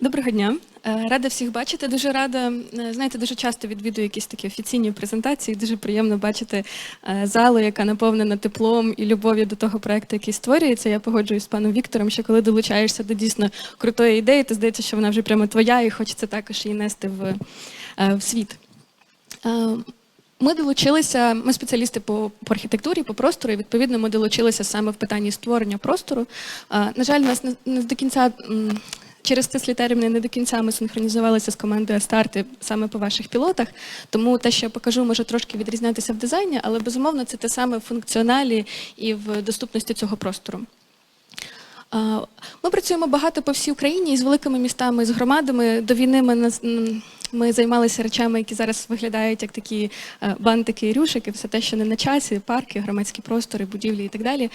Доброго дня. Е, Рада всіх бачити. Дуже рада. е, Знаєте, дуже часто відвідую якісь такі офіційні презентації. Дуже приємно бачити е, залу, яка наповнена теплом і любов'ю до того проекту, який створюється. Я погоджуюсь з паном Віктором, що коли долучаєшся до дійсно крутої ідеї, то здається, що вона вже прямо твоя, і хочеться також її нести в, в світ. Ми долучилися, ми спеціалісти по, по архітектурі, по простору, і відповідно ми долучилися саме в питанні створення простору. На жаль, нас не, не до кінця. Через стислі терміни не до кінця ми синхронізувалися з командою старти саме по ваших пілотах. Тому те, що я покажу, може трошки відрізнятися в дизайні, але безумовно це те саме в функціоналі і в доступності цього простору. Ми працюємо багато по всій Україні із великими містами, з громадами. До війни ми, ми займалися речами, які зараз виглядають як такі е, бантики і рюшики, все те, що не на часі, парки, громадські простори, будівлі і так далі.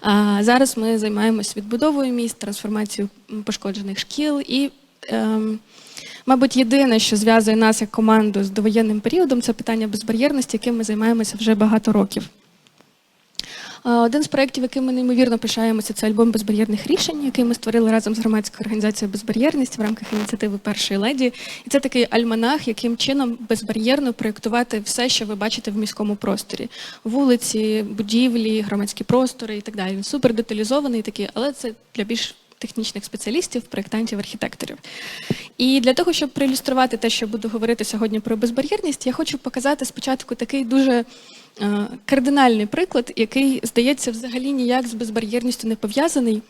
А зараз ми займаємось відбудовою міст, трансформацією пошкоджених шкіл і. ем, Мабуть, єдине, що зв'язує нас як команду з довоєнним періодом, це питання безбар'єрності, яким ми займаємося вже багато років. Е, Один з проєктів, яким ми неймовірно пишаємося, це альбом безбар'єрних рішень, який ми створили разом з громадською організацією Безбар'єрність в рамках ініціативи Першої леді. І це такий альманах, яким чином безбар'єрно проєктувати все, що ви бачите в міському просторі: вулиці, будівлі, громадські простори і так далі. Він супер деталізований такий, але це для більш технічних спеціалістів, проєктантів, архітекторів. І для того, щоб проілюструвати те, що буду говорити сьогодні про безбар'єрність, я хочу показати спочатку такий дуже кардинальний приклад, який, здається, взагалі ніяк з безбар'єрністю не пов'язаний.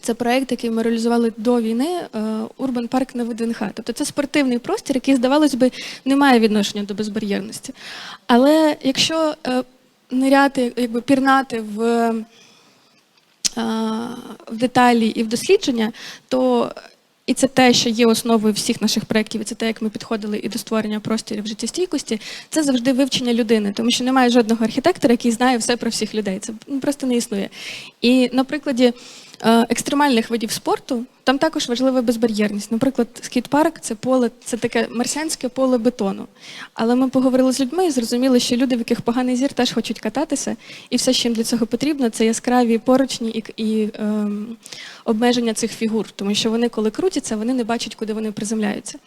Це проект, який ми реалізували до війни Урбан Парк на ВДНХ. Тобто це спортивний простір, який, здавалось би, не має відношення до безбар'єрності. Але якщо е, ниряти, якби пірнати в е, в деталі і в дослідження, то і це те, що є основою всіх наших проєктів, і це те, як ми підходили і до створення просторів життєстійкості, це завжди вивчення людини, тому що немає жодного архітектора, який знає все про всіх людей. Це просто не існує. І на прикладі екстремальних видів спорту там також важлива безбар'єрність. Наприклад, скейт-парк це поле, це таке марсіанське поле бетону. Але ми поговорили з людьми і зрозуміли, що люди, в яких поганий зір, теж хочуть кататися, і все, що їм для цього потрібно, це яскраві поручні і, і ем, обмеження цих фігур, тому що вони, коли крутяться, вони не бачать, куди вони приземляються.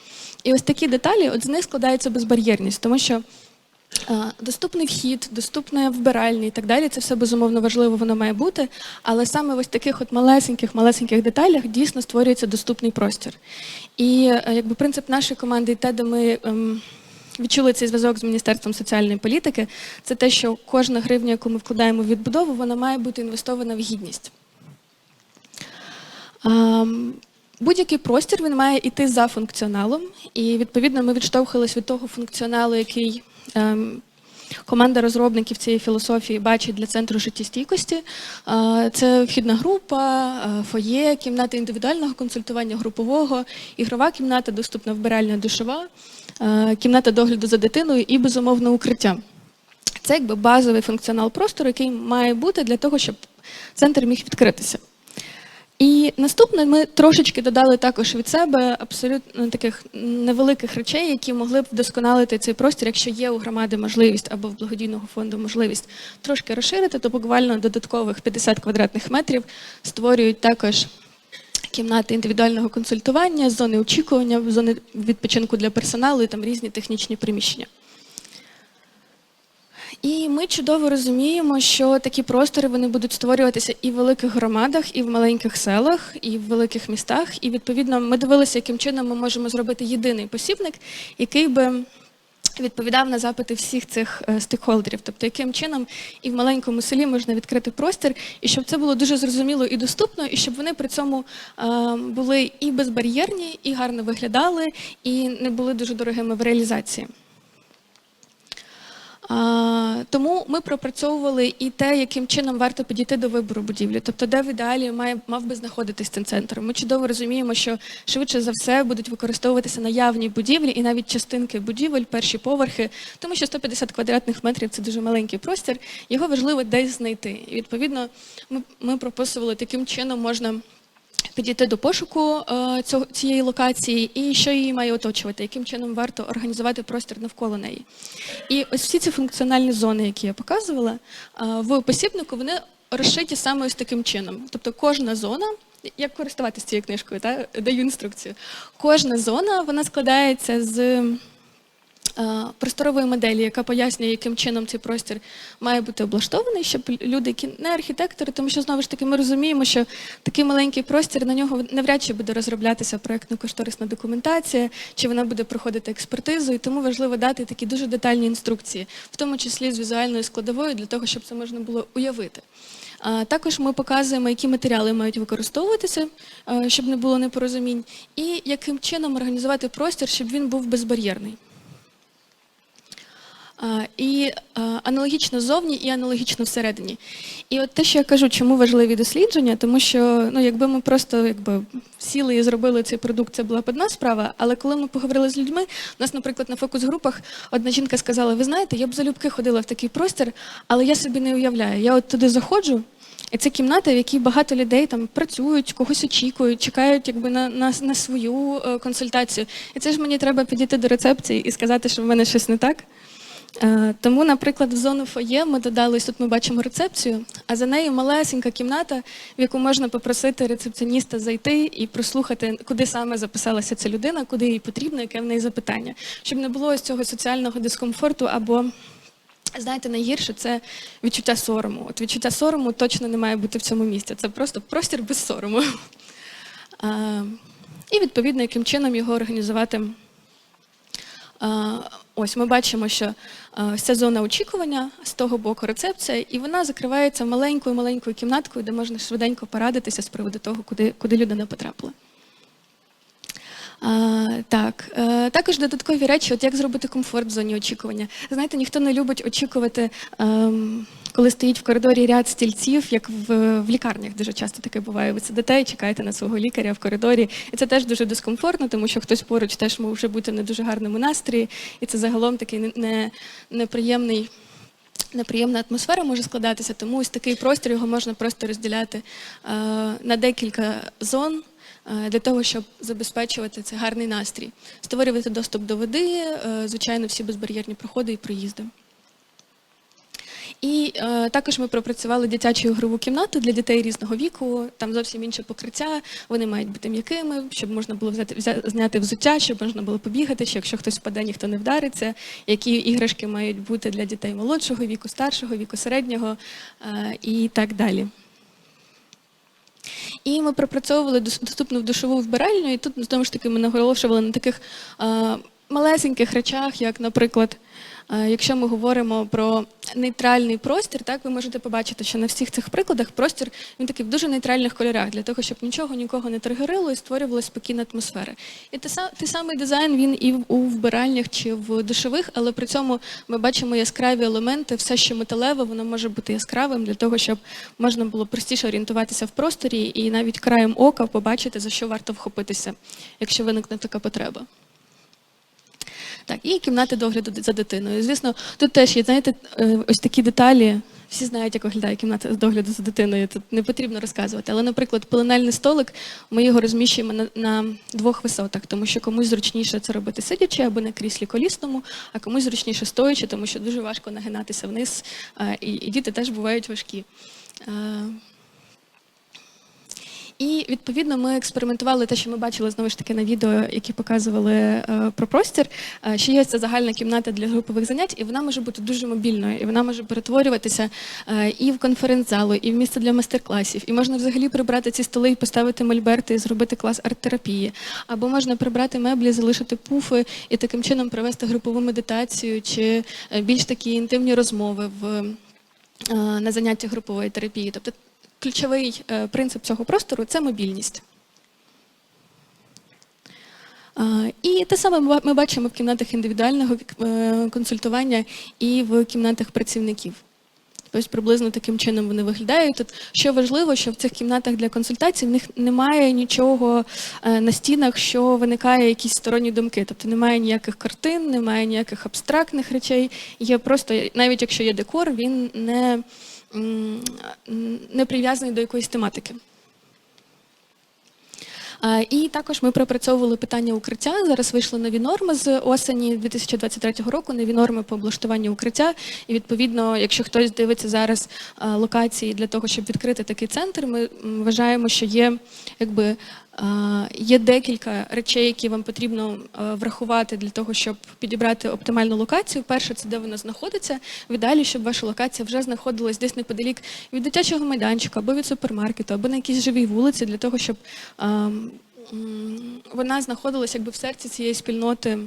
І ось такі деталі, от з них складається безбар'єрність, тому що. Доступний вхід, доступне вбиральні і так далі. Це все безумовно важливо, воно має бути. Але саме в ось таких от малесеньких, малесеньких деталях дійсно створюється доступний простір. І е, якби принцип нашої команди, і те, де ми ем, відчули цей зв'язок з Міністерством соціальної політики, це те, що кожна гривня, яку ми вкладаємо в відбудову, вона має бути інвестована в гідність. Ем, Будь-який простір він має йти за функціоналом, і відповідно ми відштовхувалися від того функціоналу, який команда розробників цієї філософії бачить для центру життєстійкості. Е, Це вхідна група, е, фоє, кімната індивідуального консультування, групового, ігрова кімната, доступна вбиральня душова, е, кімната догляду за дитиною і безумовно укриття. Це якби базовий функціонал простору, який має бути для того, щоб центр міг відкритися. І наступне ми трошечки додали також від себе абсолютно таких невеликих речей, які могли б вдосконалити цей простір, якщо є у громади можливість або в благодійного фонду можливість трошки розширити, то буквально додаткових 50 квадратних метрів створюють також кімнати індивідуального консультування, зони очікування, зони відпочинку для персоналу і там різні технічні приміщення. І ми чудово розуміємо, що такі простори вони будуть створюватися і в великих громадах, і в маленьких селах, і в великих містах. І відповідно ми дивилися, яким чином ми можемо зробити єдиний посібник, який би відповідав на запити всіх цих е, стейкхолдерів. Тобто, яким чином і в маленькому селі можна відкрити простір, і щоб це було дуже зрозуміло і доступно, і щоб вони при цьому е, були і безбар'єрні, і гарно виглядали, і не були дуже дорогими в реалізації. Тому ми пропрацьовували і те, яким чином варто підійти до вибору будівлі, тобто де в ідеалі має мав би знаходитись цей центр. Ми чудово розуміємо, що швидше за все будуть використовуватися наявні будівлі і навіть частинки будівель, перші поверхи, тому що 150 квадратних метрів це дуже маленький простір. Його важливо десь знайти. І відповідно ми, ми прописували таким чином можна підійти до пошуку е, цієї локації і що її має оточувати, яким чином варто організувати простір навколо неї. І ось всі ці функціональні зони, які я показувала, е, в посібнику вони розшиті саме ось таким чином. Тобто кожна зона як користуватися цією книжкою, та? даю інструкцію. Кожна зона вона складається з просторової моделі, яка пояснює, яким чином цей простір має бути облаштований, щоб люди, які не архітектори, тому що знову ж таки ми розуміємо, що такий маленький простір на нього навряд чи буде розроблятися проєктно-кошторисна документація, чи вона буде проходити експертизу, і тому важливо дати такі дуже детальні інструкції, в тому числі з візуальною складовою, для того, щоб це можна було уявити. Також ми показуємо, які матеріали мають використовуватися, е, щоб не було непорозумінь, і яким чином організувати простір, щоб він був безбар'єрний. І аналогічно зовні, і аналогічно всередині. І от те, що я кажу, чому важливі дослідження, тому що ну, якби ми просто якби, сіли і зробили цей продукт, це була б одна справа. Але коли ми поговорили з людьми, у нас, наприклад, на фокус-групах одна жінка сказала: ви знаєте, я б залюбки ходила в такий простір, але я собі не уявляю. Я от туди заходжу. І це кімната, в якій багато людей там працюють, когось очікують, чекають якби на, на, на свою е, консультацію. І це ж мені треба підійти до рецепції і сказати, що в мене щось не так. Е, Тому, наприклад, в зону фоє ми додали, тут ми бачимо рецепцію, а за нею малесенька кімната, в яку можна попросити рецепціоніста зайти і прослухати, куди саме записалася ця людина, куди їй потрібно, яке в неї запитання, щоб не було ось цього соціального дискомфорту або. Знаєте, найгірше це відчуття сорому. От відчуття сорому точно не має бути в цьому місці. Це просто простір без сорому. І відповідно, яким чином його організувати. Ось ми бачимо, що вся ось ця зона очікування з того боку рецепція, і вона закривається маленькою маленькою кімнаткою, де можна швиденько порадитися з приводу того, куди, куди людина потрапила. А, так, а, також додаткові речі, от як зробити комфорт в зоні очікування. Знаєте, ніхто не любить очікувати, ем, коли стоїть в коридорі ряд стільців, як в, в лікарнях дуже часто таке буває. Ви сидите і чекаєте на свого лікаря в коридорі. І це теж дуже дискомфортно, тому що хтось поруч теж може бути в не дуже гарному настрої, і це загалом такий не, не, неприємний. Неприємна атмосфера може складатися, тому ось такий простір його можна просто розділяти е, на декілька зон е, для того, щоб забезпечувати цей гарний настрій, створювати доступ до води, е, звичайно, всі безбар'єрні проходи і проїзди. І е, також ми пропрацювали дитячу ігрову кімнату для дітей різного віку. Там зовсім інше покриття. Вони мають бути м'якими, щоб можна було взяти взя, зняти взуття, щоб можна було побігати, що якщо хтось впаде, ніхто не вдариться. Які іграшки мають бути для дітей молодшого віку, старшого віку, середнього е, і так далі. І ми пропрацьовували дос- доступну душову вбиральню, і тут знову ж таки ми наголошували на таких е, малесеньких речах, як, наприклад, якщо ми говоримо про нейтральний простір, так ви можете побачити, що на всіх цих прикладах простір він такий в дуже нейтральних кольорах, для того, щоб нічого нікого не тригерило і створювалася спокійна атмосфера. І той самий дизайн він і у вбиральнях чи в душових, але при цьому ми бачимо яскраві елементи, все, що металеве, воно може бути яскравим для того, щоб можна було простіше орієнтуватися в просторі і навіть краєм ока побачити, за що варто вхопитися, якщо виникне така потреба. Так, і кімнати догляду за дитиною. Звісно, тут теж є, знаєте, е, ось такі деталі. Всі знають, як виглядає кімната з догляду за дитиною. Тут не потрібно розказувати. Але, наприклад, пеленальний столик ми його розміщуємо на, на двох висотах, тому що комусь зручніше це робити сидячи або на кріслі колісному, а комусь зручніше стоячи, тому що дуже важко нагинатися вниз. е, І, і діти теж бувають важкі. І відповідно ми експериментували те, що ми бачили знову ж таки на відео, які показували е, про простір. е, що є ця загальна кімната для групових занять, і вона може бути дуже мобільною, і вона може перетворюватися е, і в конференц-залу, і в місце для майстер-класів. І можна взагалі прибрати ці столи і поставити мольберти і зробити клас арт-терапії. Або можна прибрати меблі, залишити пуфи і таким чином провести групову медитацію чи е, більш такі інтимні розмови в е, на заняття групової терапії. Тобто ключовий е, принцип цього простору це мобільність. І те саме ми бачимо в кімнатах індивідуального е, консультування і в кімнатах працівників. Ось приблизно таким чином вони виглядають. Тут що важливо, що в цих кімнатах для консультацій в них немає нічого е, на стінах, що виникає якісь сторонні думки. Тобто немає ніяких картин, немає ніяких абстрактних речей. Є просто, навіть якщо є декор, він не, не прив'язаний до якоїсь тематики. І також ми пропрацьовували питання укриття. Зараз вийшли нові норми з осені 2023 року, нові норми по облаштуванню укриття. І відповідно, якщо хтось дивиться зараз локації для того, щоб відкрити такий центр, ми вважаємо, що є якби. Є декілька речей, які вам потрібно е, врахувати для того, щоб підібрати оптимальну локацію. Перше, це де вона знаходиться. Віддалі, щоб ваша локація вже знаходилась десь неподалік від дитячого майданчика або від супермаркету, або на якійсь живій вулиці, для того, щоб ем, вона знаходилась якби в серці цієї спільноти.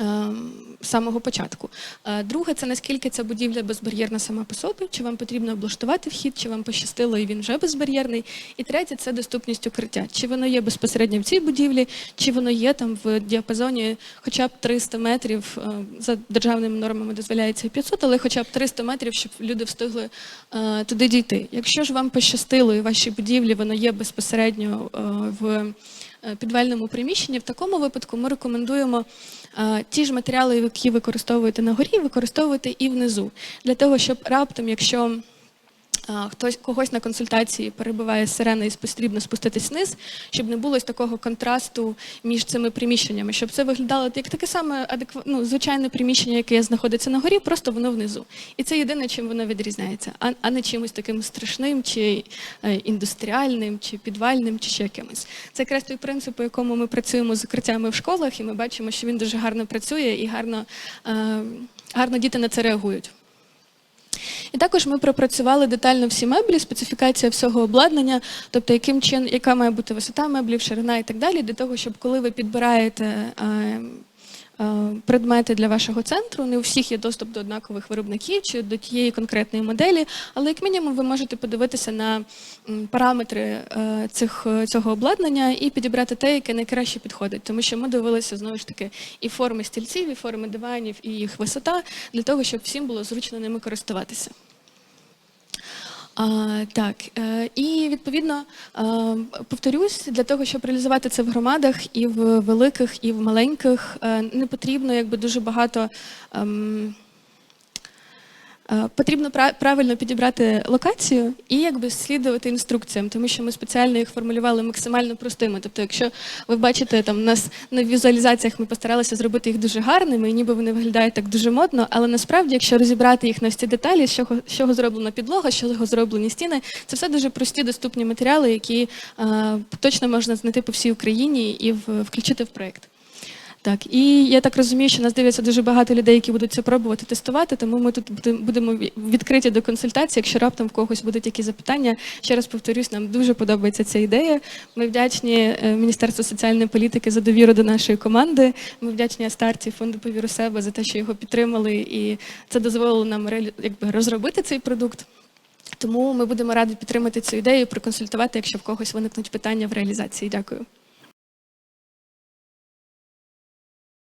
Ем, самого початку. Е, Друге, це наскільки ця будівля безбар'єрна сама по собі, чи вам потрібно облаштувати вхід, чи вам пощастило і він вже безбар'єрний. І третє це доступність укриття. Чи воно є безпосередньо в цій будівлі, чи воно є там в діапазоні хоча б 300 метрів. е, За державними нормами дозволяється і 500, але хоча б 300 метрів, щоб люди встигли е, туди дійти. Якщо ж вам пощастило і в вашій будівлі воно є безпосередньо в підвальному приміщенні, в такому випадку ми рекомендуємо е, ті ж матеріали, які використовуєте на горі, використовувати і внизу. Для того, щоб раптом, якщо хтось когось на консультації перебуває сирена і потрібно спуститись вниз, щоб не було такого контрасту між цими приміщеннями, щоб це виглядало як таке саме адеква... ну, звичайне приміщення, яке знаходиться на горі, просто воно внизу. І це єдине, чим воно відрізняється, а, а не чимось таким страшним, чи е, індустріальним, чи підвальним, чи ще якимось. Це якраз той принцип, по якому ми працюємо з укриттями в школах, і ми бачимо, що він дуже гарно працює і гарно, е, гарно діти на це реагують. І також ми пропрацювали детально всі меблі, специфікація всього обладнання, тобто яким чин, яка має бути висота меблів, ширина і так далі, для того, щоб коли ви підбираєте е, предмети для вашого центру, не у всіх є доступ до однакових виробників чи до тієї конкретної моделі, але як мінімум ви можете подивитися на параметри е, цих, цього обладнання і підібрати те, яке найкраще підходить. Тому що ми дивилися знову ж таки і форми стільців, і форми диванів, і їх висота, для того, щоб всім було зручно ними користуватися. А, так, е, і відповідно е, повторюсь, для того, щоб реалізувати це в громадах і в великих, і в маленьких, е, не потрібно якби дуже багато. Е, Потрібно пра- правильно підібрати локацію і якби слідувати інструкціям, тому що ми спеціально їх формулювали максимально простими. Тобто, якщо ви бачите там нас на візуалізаціях, ми постаралися зробити їх дуже гарними, і ніби вони виглядають так дуже модно. Але насправді, якщо розібрати їх на всі деталі, з чого, з чого зроблена підлога, з чого зроблені стіни, це все дуже прості доступні матеріали, які е, точно можна знайти по всій Україні і в, включити в проєкт. Так, і я так розумію, що нас дивляться дуже багато людей, які будуть це пробувати тестувати, тому ми тут буде- будемо відкриті до консультації. Якщо раптом в когось будуть якісь запитання, ще раз повторюсь, нам дуже подобається ця ідея. Ми вдячні е, Міністерству соціальної політики за довіру до нашої команди. Ми вдячні Астарті, фонду «Повір у себе за те, що його підтримали, і це дозволило нам якби, розробити цей продукт. Тому ми будемо раді підтримати цю ідею, проконсультувати, якщо в когось виникнуть питання в реалізації. Дякую.